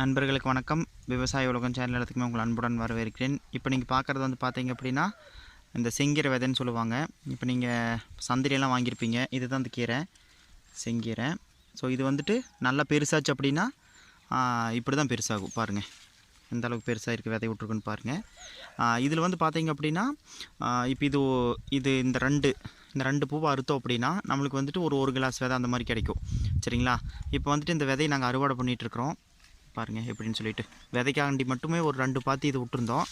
நண்பர்களுக்கு வணக்கம். விவசாய உலகம் சேனல் எல்லாத்துக்குமே உங்கள் அன்புடன் வரவேற்கிறேன். இப்போ நீங்கள் பார்க்குறது வந்து பார்த்தீங்க அப்படின்னா இந்த செங்கீரை விதைன்னு சொல்லுவாங்க. இப்போ நீங்கள் சந்திரியெல்லாம் வாங்கியிருப்பீங்க. இதுதான் இந்த கீரை. செங்கீரை. ஸோ இது வந்துட்டு நல்லா பெருசாச்சு அப்படின்னா இப்படி தான் பெருசாகும். பாருங்கள் எந்த அளவுக்கு பெருசாக இருக்குது விதை விட்ருக்குன்னு பாருங்கள் இதில் வந்து பார்த்தீங்க அப்படின்னா இப்போ இது இது இந்த ரெண்டு இந்த ரெண்டு பூவை அறுத்தோம் அப்படின்னா நம்மளுக்கு வந்துட்டு ஒரு ஒரு கிளாஸ் விதை அந்த மாதிரி கிடைக்கும். சரிங்களா? இப்போ வந்துட்டு இந்த விதையை நாங்கள் அறுவடை பண்ணிட்டுருக்குறோம் பாருங்கள் எப்படின்னு சொல்லிட்டு. விதைக்காண்டி மட்டுமே ஒரு ரெண்டு பாத்தி இது விட்டுருந்தோம்.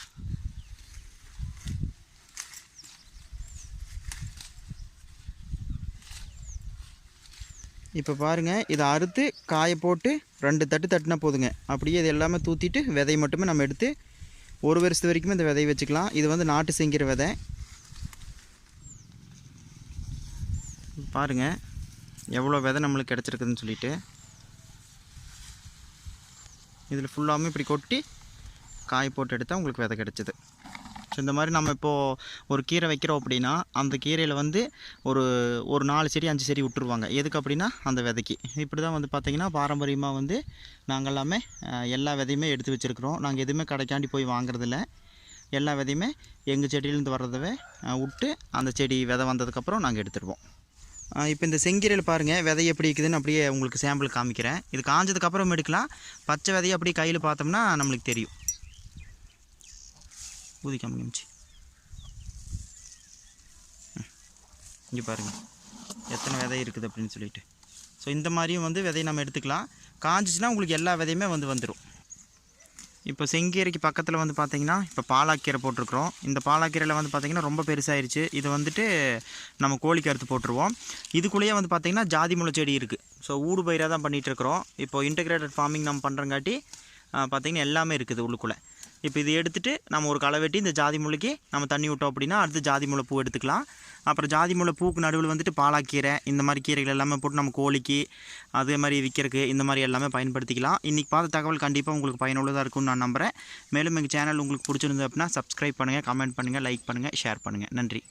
இப்போ பாருங்கள் இதை அறுத்து காய போட்டு ரெண்டு தட்டு தட்டுனா போதுங்க. அப்படியே இது எல்லாமே தூத்திட்டு விதையை மட்டுமே நம்ம எடுத்து ஒரு வருஷத்து வரைக்கும் இந்த விதையை வச்சுக்கலாம். இது வந்து நாட்டு செங்கிற விதை. பாருங்கள் எவ்வளோ விதை நம்மளுக்கு கிடச்சிருக்குதுன்னு சொல்லிட்டு. இதில் ஃபுல்லாமே இப்படி கொட்டி காய் போட்டு எடுத்தால் உங்களுக்கு விதை கிடச்சிது. ஸோ இந்த மாதிரி நம்ம இப்போது ஒரு கீரை வைக்கிறோம் அப்படின்னா அந்த கீரையில் வந்து ஒரு ஒரு நாலு செடி அஞ்சு செடி விட்டுருவாங்க. எதுக்கு அப்படின்னா அந்த விதைக்கு. இப்படி தான் வந்து பார்த்திங்கன்னா பாரம்பரியமாக வந்து நாங்கள் எல்லாமே எல்லா விதையுமே எடுத்து வச்சுருக்குறோம். நாங்கள் எதுவுமே கடைக்காண்டி போய் வாங்குறதில்ல. எல்லா விதையுமே எங்கள் செடியிலேருந்து வர்றதவே விட்டு அந்த செடி விதை வந்ததுக்கப்புறம் நாங்கள் எடுத்துருவோம். இப்போ இந்த செங்கீரையில் பாருங்கள் விதை எப்படி இருக்குதுன்னு அப்படியே உங்களுக்கு சாம்பிள் காமிக்கிறேன். இது காஞ்சதுக்கப்புறம் எடுக்கலாம். பச்சை விதையை அப்படியே கையில் பார்த்தோம்னா நம்மளுக்கு தெரியும். ஊதி காமிச்சு இங்கே பாருங்கள் எத்தனை விதை இருக்குது அப்படின்னு சொல்லிட்டு. ஸோ இந்த மாதிரியும் வந்து விதையை நம்ம எடுத்துக்கலாம். காஞ்சிச்சுன்னா உங்களுக்கு எல்லா விதையுமே வந்து வந்துடும் இப்போ செங்கீரைக்கு பக்கத்தில் வந்து பார்த்தீங்கன்னா இப்போ பாலாக்கீரை போட்டிருக்கிறோம். இந்த பாலாக்கீரையில் வந்து பார்த்தீங்கன்னா ரொம்ப பெருசாகிருச்சு இது வந்துட்டு நம்ம கோழிக்கு அறுத்து போட்டுருவோம். இதுக்குள்ளேயே வந்து பார்த்திங்கன்னா ஜாதி முளை செடி இருக்குது ஸோ ஊடு பயிராக தான் பண்ணிகிட்டு இருக்கிறோம். இப்போ இன்டகிரேட்டட் ஃபார்மிங் நம்ம பண்ணுறங்காட்டி பார்த்திங்கன்னா எல்லாமே இருக்குது உள்ளுக்குள்ளே. இப்போ இது எடுத்துட்டு நம்ம ஒரு களை வெட்டி இந்த ஜாதி முளைக்கு நம்ம தண்ணி விட்டோம் அப்படின்னா அடுத்து ஜாதி முளை பூ எடுத்துக்கலாம். அப்புறம் ஜாதி முளை பூக்கு நடுவில் வந்துட்டு பாலாக்கீரை இந்த மாதிரி கீரைகள் எல்லாமே போட்டு நம்ம கோழிக்கு அதே மாதிரி விற்கிறதுக்கு இந்த மாதிரி எல்லாமே பயன்படுத்திக்கலாம். இன்றைக்கி பார்த்த தகவல் கண்டிப்பாக உங்களுக்கு பயனுள்ளதாக இருக்கும்னு நான் நம்புகிறேன் மேலும் எங்கள் சேனல் உங்களுக்கு பிடிச்சிருந்தது அப்படின்னா சப்ஸ்கிரைப் பண்ணுங்கள் கமெண்ட் பண்ணுங்கள் லைக் பண்ணுங்கள் ஷேர் பண்ணுங்கள் நன்றி.